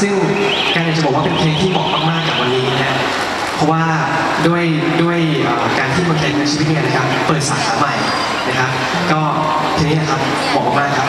ซึ่งการจะบอกว่าเป็นเพลงที่เหมาะมากๆกับวันนี้นะเพราะว่าด้วยด้วยการที่เมืองไทยในชีวิตเนี่ยนะครับ เปิดสาขาใหม่นะครับ ก็ทีนี้นะครับเหมาะมากครับ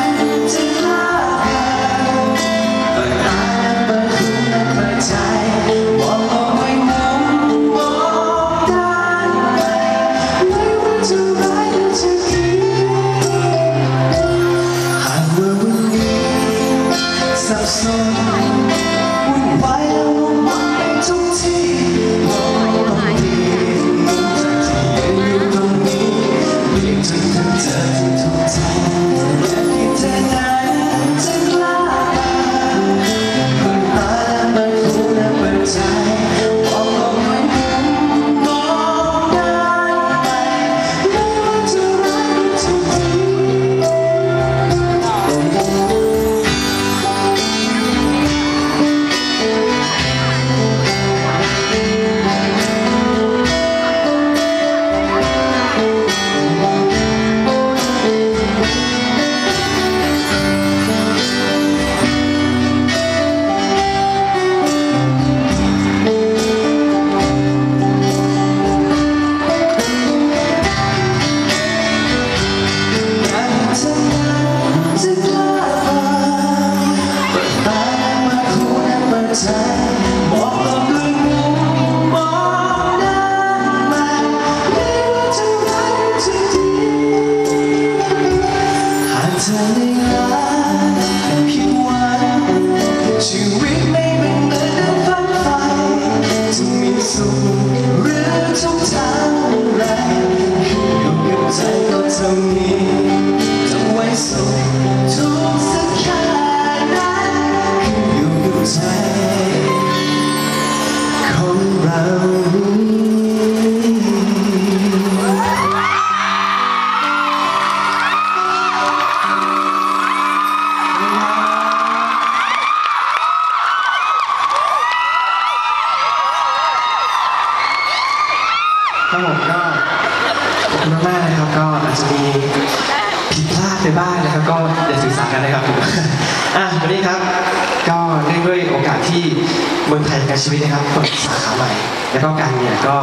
coração. time ครับผมก็มากมนะครับก็อาจจะมีผิดพลาดไปบ้างนะครับ ก็อย่าสื่อสารกันนะครับผมอะวันนี้ครับ เมืองไทยการชีวิตนะครับเปิดสาขาใหม่ แล้วก็การเนี่ยก็